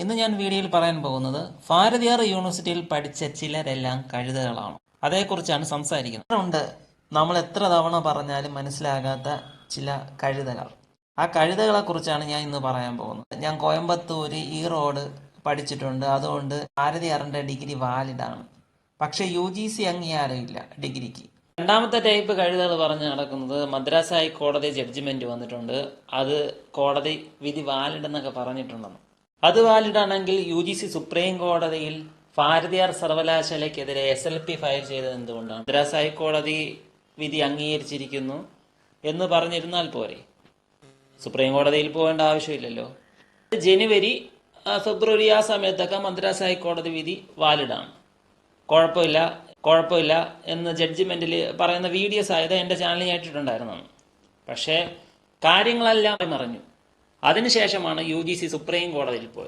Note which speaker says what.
Speaker 1: ഇന്ന് ഞാൻ വീഡിയോയിൽ പറയാൻ പോകുന്നത് ഭാരതിയാർ യൂണിവേഴ്സിറ്റിയിൽ പഠിച്ച ചിലരെല്ലാം കഴുതകളാണ്. അതേക്കുറിച്ചാണ് സംസാരിക്കുന്നത്. ഉണ്ട്. നമ്മൾ എത്ര തവണ പറഞ്ഞാലും മനസ്സിലാകാത്ത ചില കഴുതകൾ. ആ കഴുതകളെ കുറിച്ചാണ് ഞാൻ ഇന്ന് പറയാൻ പോകുന്നത്. ഞാൻ കോയമ്പത്തൂര് ഈ റോഡ് പഠിച്ചിട്ടുണ്ട്. അതുകൊണ്ട് ഭാരതിയാറിന്റെ ഡിഗ്രി വാലിഡാണ് പക്ഷെ യു ജി സി അംഗീകാരമില്ല ഡിഗ്രിക്ക്. രണ്ടാമത്തെ ടൈപ്പ് കഴുതകൾ പറഞ്ഞ് നടക്കുന്നത് മദ്രാസ് ഹൈക്കോടതി ജഡ്ജ്മെന്റ് വന്നിട്ടുണ്ട്. അത് കോടതി വിധി വാലിഡ് എന്നൊക്കെ പറഞ്ഞിട്ടുണ്ടെന്ന്. അത് വാലിഡ് ആണെങ്കിൽ യു ജി സി സുപ്രീം കോടതിയിൽ ഭാരതിയാർ സർവകലാശാലയ്ക്കെതിരെ എസ് എൽ പി ഫയൽ ചെയ്തത് എന്തുകൊണ്ടാണ്? മദ്രാസ് ഹൈക്കോടതി വിധി അംഗീകരിച്ചിരിക്കുന്നു എന്ന് പറഞ്ഞിരുന്നാൽ പോരെ. സുപ്രീം കോടതിയിൽ പോകേണ്ട ആവശ്യമില്ലല്ലോ. ജനുവരി ഫെബ്രുവരി ആ സമയത്തൊക്കെ മദ്രാസ് ഹൈക്കോടതി വിധി വാലിഡാണ്. കുഴപ്പമില്ല കുഴപ്പമില്ല എന്ന് ജഡ്ജ്മെന്റിൽ പറയുന്ന വീഡിയോസ് ആയത് എന്റെ ചാനലിൽ ഞാൻ ഇട്ടിട്ടുണ്ടായിരുന്നു. പക്ഷേ കാര്യങ്ങളെല്ലാം മറഞ്ഞു. അതിനുശേഷമാണ് യു ജി സി സുപ്രീം കോടതിയിൽ പോയത്.